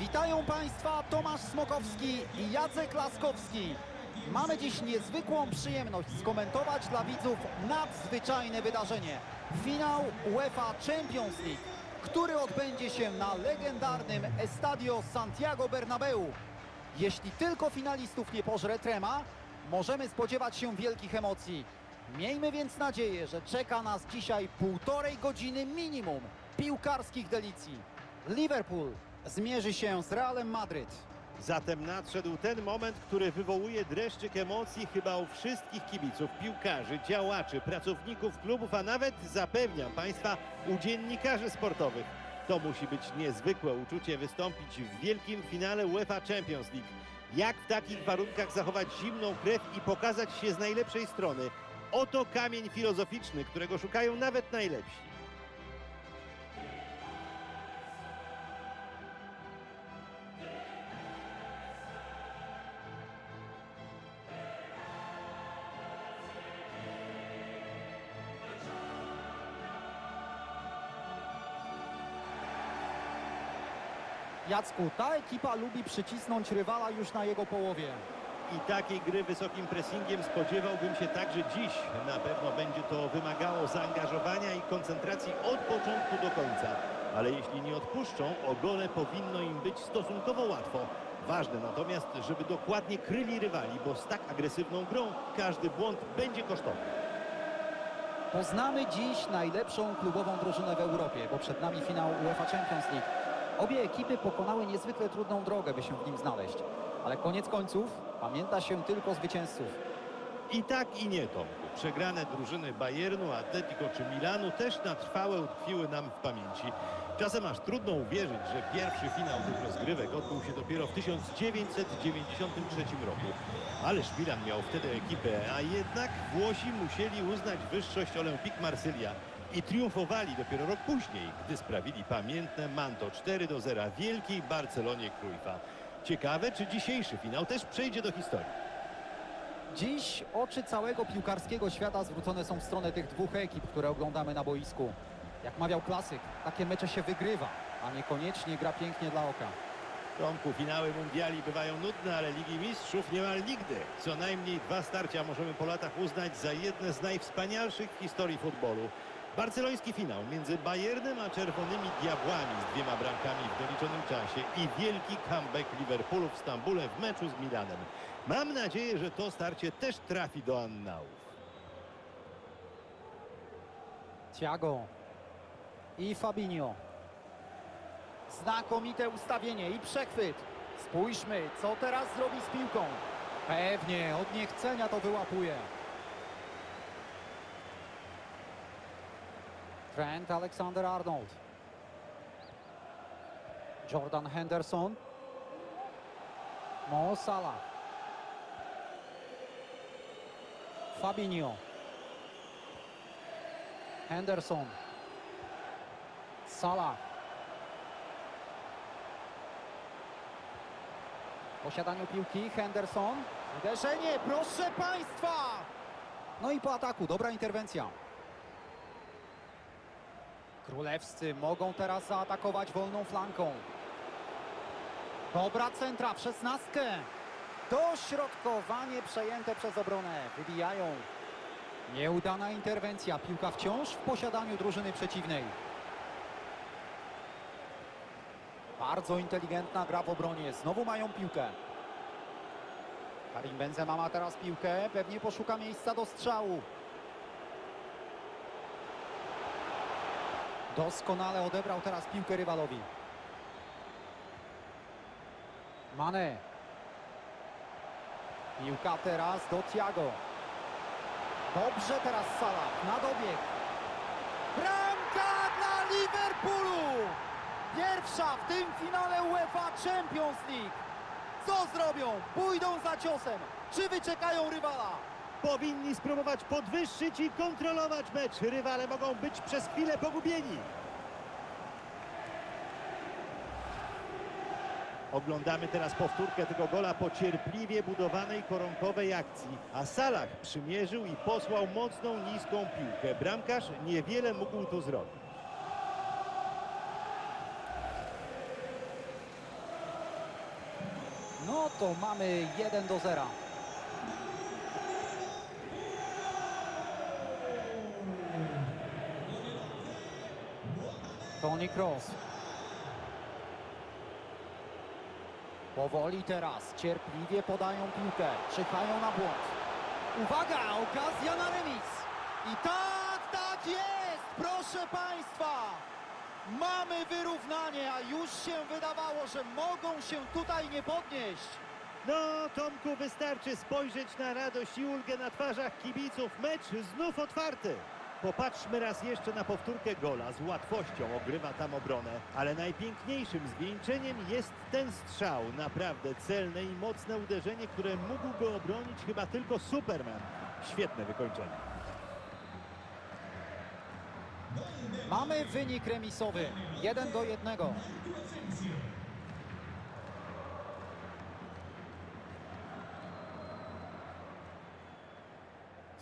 Witają Państwa Tomasz Smokowski i Jacek Laskowski. Mamy dziś niezwykłą przyjemność skomentować dla widzów nadzwyczajne wydarzenie. Finał UEFA Champions League, który odbędzie się na legendarnym Estadio Santiago Bernabeu. Jeśli tylko finalistów nie pożre trema, możemy spodziewać się wielkich emocji. Miejmy więc nadzieję, że czeka nas dzisiaj półtorej godziny minimum piłkarskich delicji. Liverpool zmierzy się z Realem Madryt. Zatem nadszedł ten moment, który wywołuje dreszczyk emocji chyba u wszystkich kibiców, piłkarzy, działaczy, pracowników klubów, a nawet zapewniam Państwa u dziennikarzy sportowych. To musi być niezwykłe uczucie wystąpić w wielkim finale UEFA Champions League. Jak w takich warunkach zachować zimną krew i pokazać się z najlepszej strony? Oto kamień filozoficzny, którego szukają nawet najlepsi. Jacku, ta ekipa lubi przycisnąć rywala już na jego połowie. I takiej gry wysokim pressingiem spodziewałbym się także dziś. Na pewno będzie to wymagało zaangażowania i koncentracji od początku do końca. Ale jeśli nie odpuszczą, o gole powinno im być stosunkowo łatwo. Ważne natomiast, żeby dokładnie kryli rywali, bo z tak agresywną grą każdy błąd będzie kosztowny. Poznamy dziś najlepszą klubową drużynę w Europie, bo przed nami finał UEFA Champions League. Obie ekipy pokonały niezwykle trudną drogę, by się w nim znaleźć. Ale koniec końców pamięta się tylko zwycięzców. I tak i nie, Tomku. Przegrane drużyny Bayernu, Atletico czy Milanu też na trwałe utkwiły nam w pamięci. Czasem aż trudno uwierzyć, że pierwszy finał tych rozgrywek odbył się dopiero w 1993 roku. Ależ Milan miał wtedy ekipę, a jednak Włosi musieli uznać wyższość Olympique Marsylia i triumfowali dopiero rok później, gdy sprawili pamiętne manto 4 do 0 wielkiej Barcelonie Cruyffa. Ciekawe, czy dzisiejszy finał też przejdzie do historii. Dziś oczy całego piłkarskiego świata zwrócone są w stronę tych dwóch ekip, które oglądamy na boisku. Jak mawiał klasyk, takie mecze się wygrywa, a niekoniecznie gra pięknie dla oka. Tomku, finały mundiali bywają nudne, ale Ligi Mistrzów niemal nigdy. Co najmniej dwa starcia możemy po latach uznać za jedne z najwspanialszych w historii futbolu. Barceloński finał między Bayernem a Czerwonymi Diabłami z dwiema bramkami w doliczonym czasie i wielki comeback Liverpoolu w Stambule w meczu z Milanem. Mam nadzieję, że to starcie też trafi do annałów. Thiago i Fabinho. Znakomite ustawienie i przechwyt. Spójrzmy, co teraz zrobi z piłką. Pewnie, od niechcenia to wyłapuje. Trent Alexander-Arnold. Jordan Henderson. Mo Salah. Fabinho. Henderson. Salah. W posiadaniu piłki Henderson. Uderzenie, proszę Państwa! No i po ataku, dobra interwencja. Królewscy mogą teraz zaatakować wolną flanką. Dobra centra w szesnastkę. Dośrodkowanie przejęte przez obronę. Wybijają. Nieudana interwencja. Piłka wciąż w posiadaniu drużyny przeciwnej. Bardzo inteligentna gra w obronie. Znowu mają piłkę. Karim Benzema ma teraz piłkę. Pewnie poszuka miejsca do strzału. Doskonale odebrał teraz piłkę rywalowi. Mane. Piłka teraz do Thiago. Dobrze teraz Salah na dobieg. Bramka dla Liverpoolu! Pierwsza w tym finale UEFA Champions League. Co zrobią? Pójdą za ciosem. Czy wyczekają rywala? Powinni spróbować podwyższyć i kontrolować mecz. Rywale mogą być przez chwilę pogubieni. Oglądamy teraz powtórkę tego gola po cierpliwie budowanej koronkowej akcji. A Salah przymierzył i posłał mocną, niską piłkę. Bramkarz niewiele mógł tu zrobić. No to mamy 1 do 0. Toni Kroos. Powoli teraz, cierpliwie podają piłkę, czyhają na błąd. Uwaga, okazja na remis. I tak, tak jest, proszę Państwa. Mamy wyrównanie, a już się wydawało, że mogą się tutaj nie podnieść. No, Tomku, wystarczy spojrzeć na radość i ulgę na twarzach kibiców. Mecz znów otwarty. Popatrzmy raz jeszcze na powtórkę gola. Z łatwością ogrywa tam obronę, ale najpiękniejszym zwieńczeniem jest ten strzał. Naprawdę celne i mocne uderzenie, które mógłby obronić chyba tylko Superman. Świetne wykończenie. Mamy wynik remisowy, 1 do 1.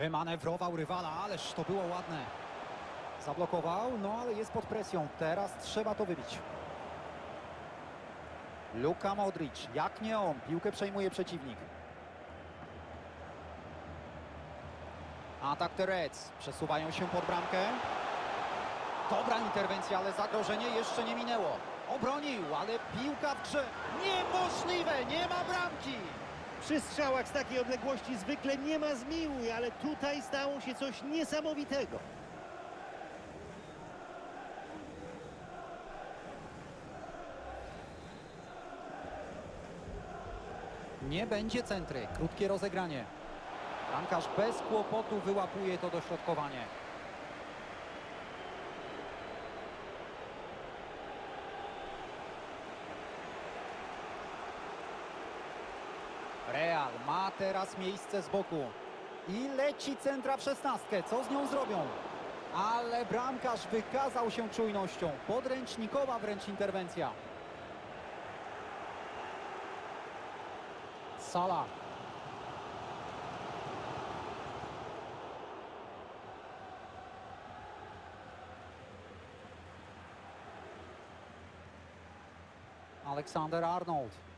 Wymanewrował rywala, ależ to było ładne. Zablokował, no ale jest pod presją. Teraz trzeba to wybić. Luka Modric, jak nie on, piłkę przejmuje przeciwnik. Atak The Reds, przesuwają się pod bramkę. Dobra interwencja, ale zagrożenie jeszcze nie minęło. Obronił, ale piłka w grze. Niemożliwe, nie ma bramki. Przy strzałach z takiej odległości zwykle nie ma zmiłuj, ale tutaj stało się coś niesamowitego. Nie będzie centry, krótkie rozegranie. Bramkarz bez kłopotu wyłapuje to dośrodkowanie. Real ma teraz miejsce z boku. I leci centra w szesnastkę. Co z nią zrobią? Ale bramkarz wykazał się czujnością. Podręcznikowa wręcz interwencja. Salah. Aleksander Arnold.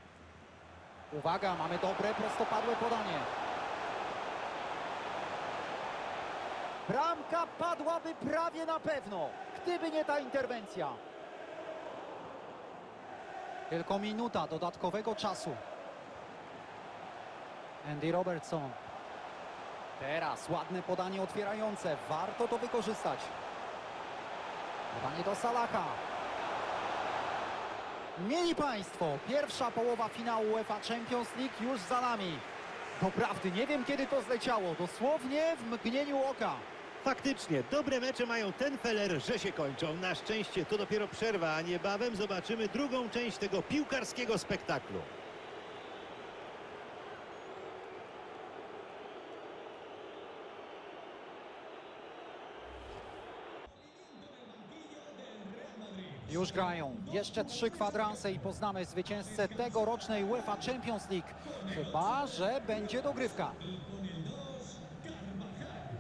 Uwaga, mamy dobre, prostopadłe podanie. Bramka padłaby prawie na pewno, gdyby nie ta interwencja. Tylko minuta dodatkowego czasu. Andy Robertson. Teraz ładne podanie otwierające. Warto to wykorzystać. Podanie do Salaha. Mieli Państwo, pierwsza połowa finału UEFA Champions League już za nami. Doprawdy, nie wiem kiedy to zleciało. Dosłownie w mgnieniu oka. Faktycznie, dobre mecze mają ten feler, że się kończą. Na szczęście to dopiero przerwa, a niebawem zobaczymy drugą część tego piłkarskiego spektaklu. Już grają. Jeszcze trzy kwadranse i poznamy zwycięzcę tegorocznej UEFA Champions League. Chyba, że będzie dogrywka.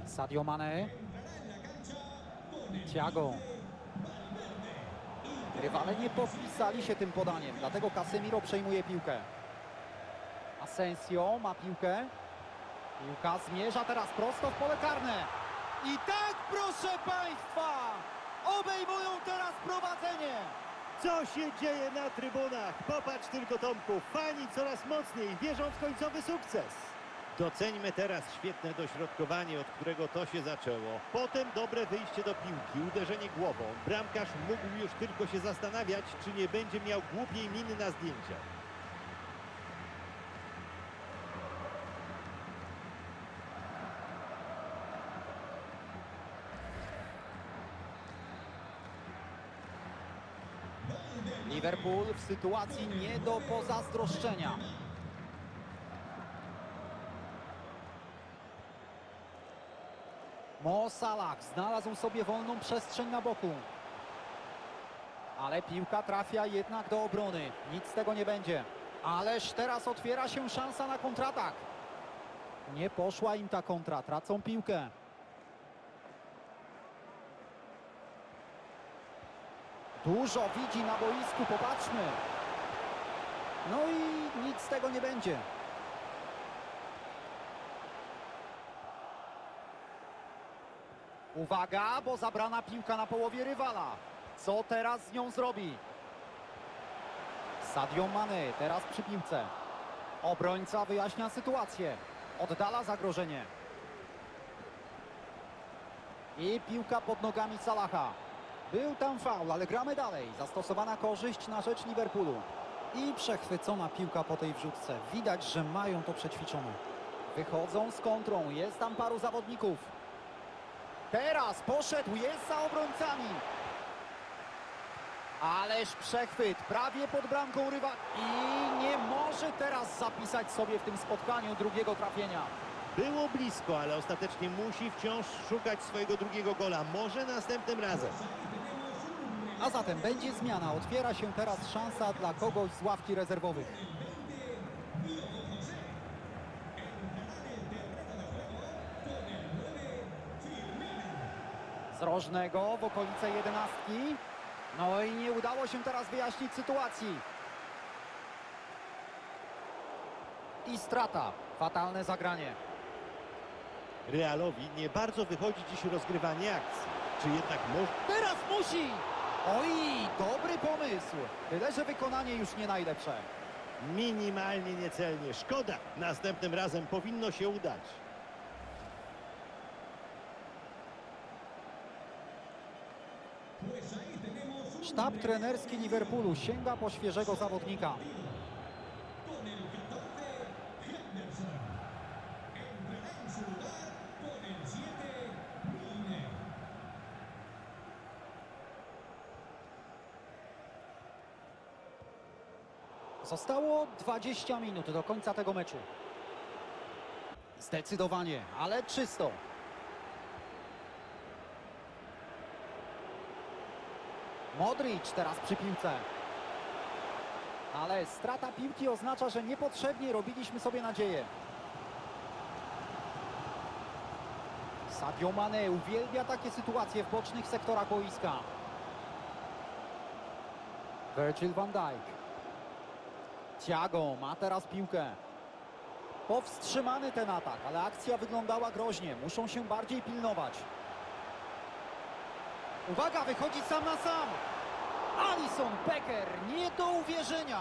Sadio Mane. Thiago. Rywale nie podpisali się tym podaniem, dlatego Casemiro przejmuje piłkę. Asensio ma piłkę. Piłka zmierza teraz prosto w pole karne. I tak, proszę Państwa, obejmują teraz prowadzenie. Co się dzieje na trybunach? Popatrz tylko Tomku, fani coraz mocniej wierzą w końcowy sukces. Doceńmy teraz świetne dośrodkowanie, od którego to się zaczęło. Potem dobre wyjście do piłki, uderzenie głową. Bramkarz mógł już tylko się zastanawiać, czy nie będzie miał głupiej miny na zdjęciach. Liverpool w sytuacji nie do pozazdroszczenia. Mo Salah znalazł sobie wolną przestrzeń na boku. Ale piłka trafia jednak do obrony. Nic z tego nie będzie. Ależ teraz otwiera się szansa na kontratak. Nie poszła im ta kontra. Tracą piłkę. Dużo widzi na boisku, popatrzmy. No i nic z tego nie będzie. Uwaga, bo zabrana piłka na połowie rywala. Co teraz z nią zrobi? Sadio Mane teraz przy piłce. Obrońca wyjaśnia sytuację. Oddala zagrożenie. I piłka pod nogami Salaha. Był tam faul, ale gramy dalej. Zastosowana korzyść na rzecz Liverpoolu. I przechwycona piłka po tej wrzutce. Widać, że mają to przećwiczone. Wychodzą z kontrą. Jest tam paru zawodników. Teraz poszedł, jest za obrońcami. Ależ przechwyt, prawie pod bramką rywa i nie może teraz zapisać sobie w tym spotkaniu drugiego trafienia. Było blisko, ale ostatecznie musi wciąż szukać swojego drugiego gola. Może następnym razem. A zatem będzie zmiana. Otwiera się teraz szansa dla kogoś z ławki rezerwowych. Z rożnego w okolice jedenastki. No i nie udało się teraz wyjaśnić sytuacji. I strata. Fatalne zagranie. Realowi nie bardzo wychodzi dziś rozgrywanie akcji. Czy jednak może... Teraz musi! Oj, dobry pomysł. Tyle, że wykonanie już nie najlepsze. Minimalnie niecelnie. Szkoda. Następnym razem powinno się udać. Sztab trenerski Liverpoolu sięga po świeżego zawodnika. Zostało 20 minut do końca tego meczu. Zdecydowanie, ale czysto. Modric teraz przy piłce. Ale strata piłki oznacza, że niepotrzebnie robiliśmy sobie nadzieję. Sadio Mane uwielbia takie sytuacje w bocznych sektorach boiska. Virgil van Dijk. Thiago ma teraz piłkę. Powstrzymany ten atak, ale akcja wyglądała groźnie. Muszą się bardziej pilnować. Uwaga, wychodzi sam na sam. Alison Becker, nie do uwierzenia.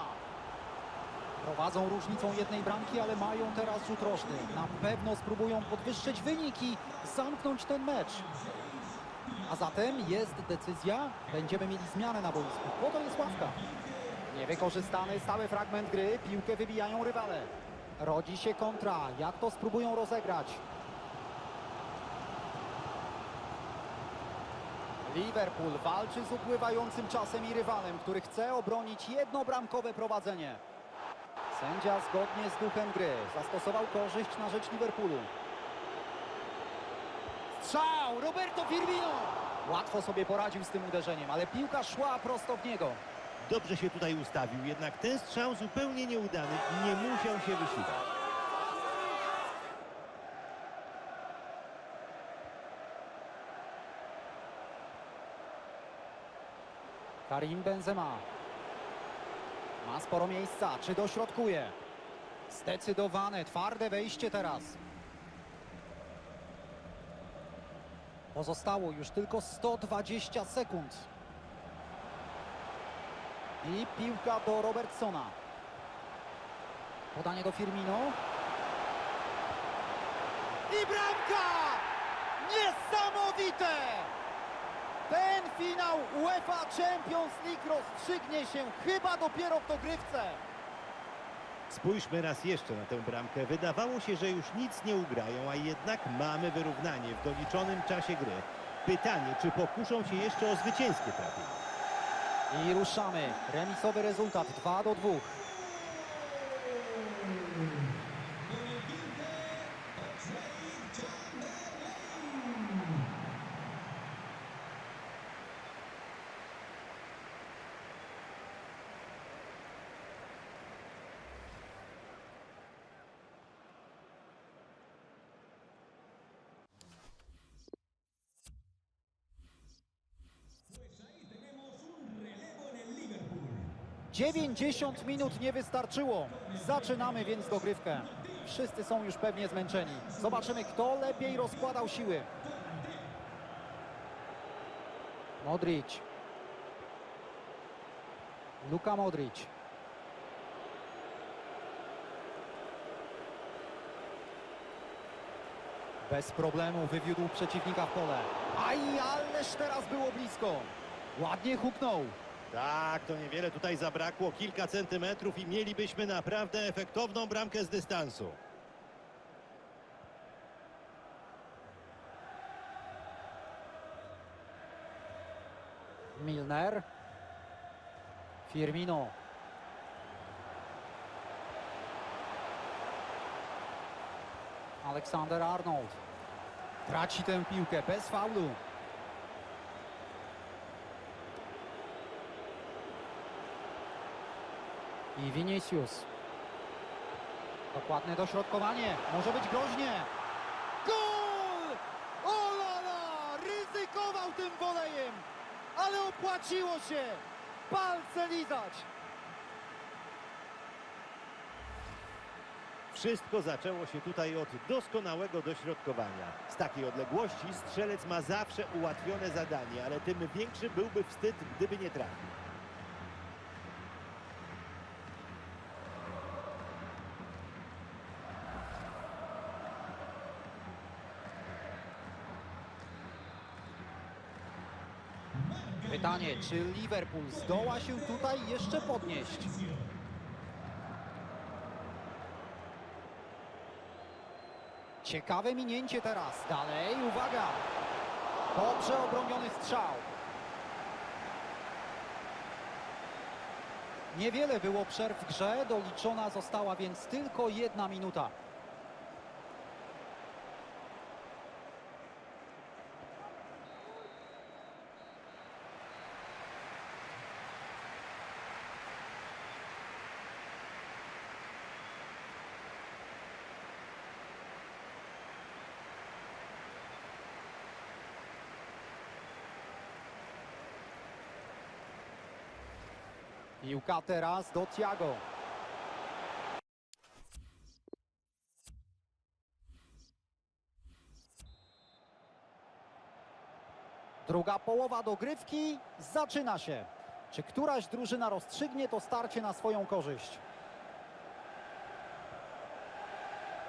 Prowadzą różnicą jednej bramki, ale mają teraz rzut rożny. Na pewno spróbują podwyższyć wyniki, zamknąć ten mecz. A zatem jest decyzja, będziemy mieli zmianę na boisku. Po to jest ławka. Niewykorzystany stały fragment gry, piłkę wybijają rywale. Rodzi się kontra, jak to spróbują rozegrać. Liverpool walczy z upływającym czasem i rywalem, który chce obronić jednobramkowe prowadzenie. Sędzia zgodnie z duchem gry zastosował korzyść na rzecz Liverpoolu. Strzał! Roberto Firmino! Łatwo sobie poradził z tym uderzeniem, ale piłka szła prosto w niego. Dobrze się tutaj ustawił, jednak ten strzał zupełnie nieudany nie musiał się wysilać. Karim Benzema. Ma sporo miejsca. Czy dośrodkuje? Zdecydowane, twarde wejście teraz. Pozostało już tylko 120 sekund. I piłka do Robertsona. Podanie do Firmino. I bramka! Niesamowite! Ten finał UEFA Champions League rozstrzygnie się chyba dopiero w dogrywce. Spójrzmy raz jeszcze na tę bramkę. Wydawało się, że już nic nie ugrają, a jednak mamy wyrównanie w doliczonym czasie gry. Pytanie, czy pokuszą się jeszcze o zwycięskie trafienie? I ruszamy. Remisowy rezultat 2 do 2. 90 minut nie wystarczyło. Zaczynamy więc dogrywkę. Wszyscy są już pewnie zmęczeni. Zobaczymy, kto lepiej rozkładał siły. Modric. Luka Modric. Bez problemu wywiódł przeciwnika w pole. Aj, ależ teraz było blisko. Ładnie huknął. Tak, to niewiele tutaj zabrakło, kilka centymetrów i mielibyśmy naprawdę efektowną bramkę z dystansu. Milner. Firmino. Aleksander Arnold. Traci tę piłkę bez faulu. I Vinicius. Dokładne dośrodkowanie. Może być groźnie. Gol! Olala! Ryzykował tym wolejem, ale opłaciło się. Palce lizać. Wszystko zaczęło się tutaj od doskonałego dośrodkowania. Z takiej odległości strzelec ma zawsze ułatwione zadanie, ale tym większy byłby wstyd, gdyby nie trafił. Pytanie, czy Liverpool zdoła się tutaj jeszcze podnieść? Ciekawe minięcie teraz. Dalej, uwaga! Dobrze obroniony strzał. Niewiele było przerw w grze, doliczona została więc tylko jedna minuta. Piłka teraz do Thiago. Druga połowa dogrywki zaczyna się. Czy któraś drużyna rozstrzygnie to starcie na swoją korzyść?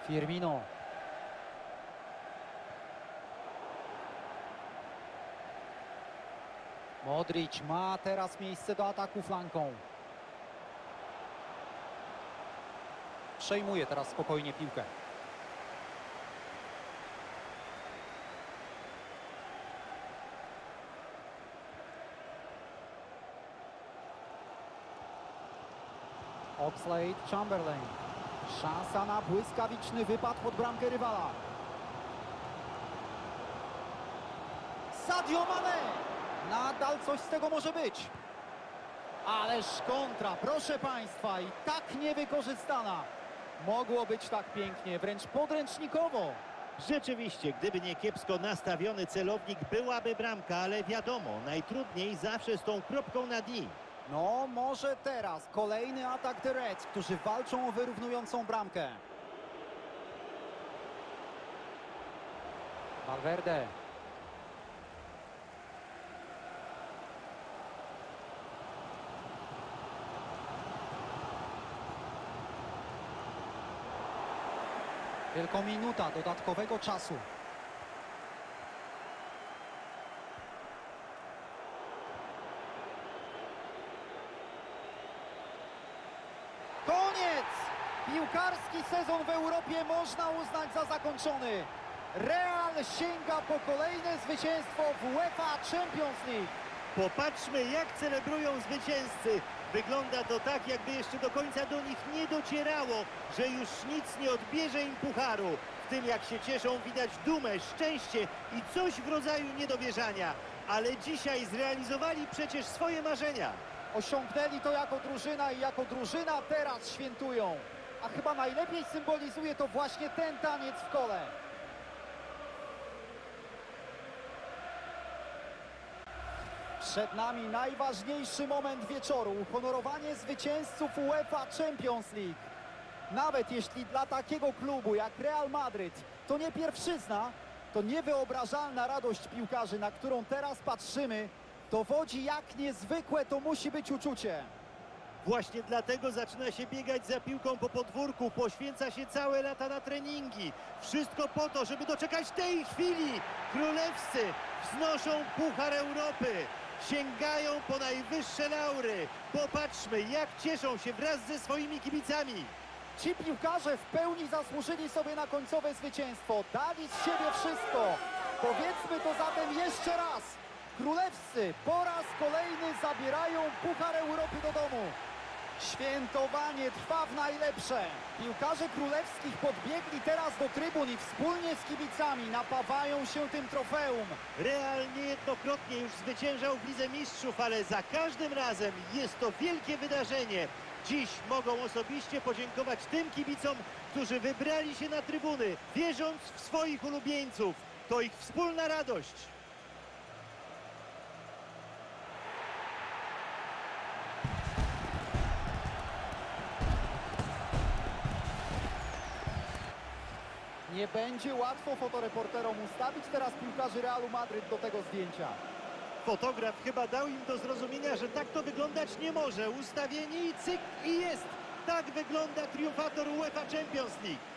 Firmino. Modric ma teraz miejsce do ataku flanką. Przejmuje teraz spokojnie piłkę. Oxlade Chamberlain. Szansa na błyskawiczny wypad pod bramkę rywala. Sadio Mane! Nadal coś z tego może być. Ależ kontra, proszę Państwa, i tak niewykorzystana. Mogło być tak pięknie, wręcz podręcznikowo. Rzeczywiście, gdyby nie kiepsko nastawiony celownik, byłaby bramka, ale wiadomo, najtrudniej zawsze z tą kropką na D. No, może teraz kolejny atak The Reds, którzy walczą o wyrównującą bramkę. Valverde. Tylko minuta dodatkowego czasu. Koniec! Piłkarski sezon w Europie można uznać za zakończony. Real sięga po kolejne zwycięstwo w UEFA Champions League. Popatrzmy, jak celebrują zwycięzcy. Wygląda to tak, jakby jeszcze do końca do nich nie docierało, że już nic nie odbierze im pucharu. W tym, jak się cieszą, widać dumę, szczęście i coś w rodzaju niedowierzania. Ale dzisiaj zrealizowali przecież swoje marzenia. Osiągnęli to jako drużyna i jako drużyna teraz świętują. A chyba najlepiej symbolizuje to właśnie ten taniec w kole. Przed nami najważniejszy moment wieczoru, uhonorowanie zwycięzców UEFA Champions League. Nawet jeśli dla takiego klubu jak Real Madryt to nie pierwszyzna, to niewyobrażalna radość piłkarzy, na którą teraz patrzymy, dowodzi jak niezwykłe to musi być uczucie. Właśnie dlatego zaczyna się biegać za piłką po podwórku, poświęca się całe lata na treningi. Wszystko po to, żeby doczekać tej chwili. Królewscy wznoszą Puchar Europy. Sięgają po najwyższe laury. Popatrzmy, jak cieszą się wraz ze swoimi kibicami. Ci piłkarze w pełni zasłużyli sobie na końcowe zwycięstwo. Dali z siebie wszystko. Powiedzmy to zatem jeszcze raz. Królewscy po raz kolejny zabierają Puchar Europy do domu. Świętowanie trwa w najlepsze. Piłkarze królewskich podbiegli teraz do trybun i wspólnie z kibicami napawają się tym trofeum. Real niejednokrotnie już zwyciężał w Lidze Mistrzów, ale za każdym razem jest to wielkie wydarzenie. Dziś mogą osobiście podziękować tym kibicom, którzy wybrali się na trybuny, wierząc w swoich ulubieńców. To ich wspólna radość. Nie będzie łatwo fotoreporterom ustawić teraz piłkarzy Realu Madryt do tego zdjęcia. Fotograf chyba dał im do zrozumienia, że tak to wyglądać nie może. Ustawienie i cyk i jest. Tak wygląda triumfator UEFA Champions League.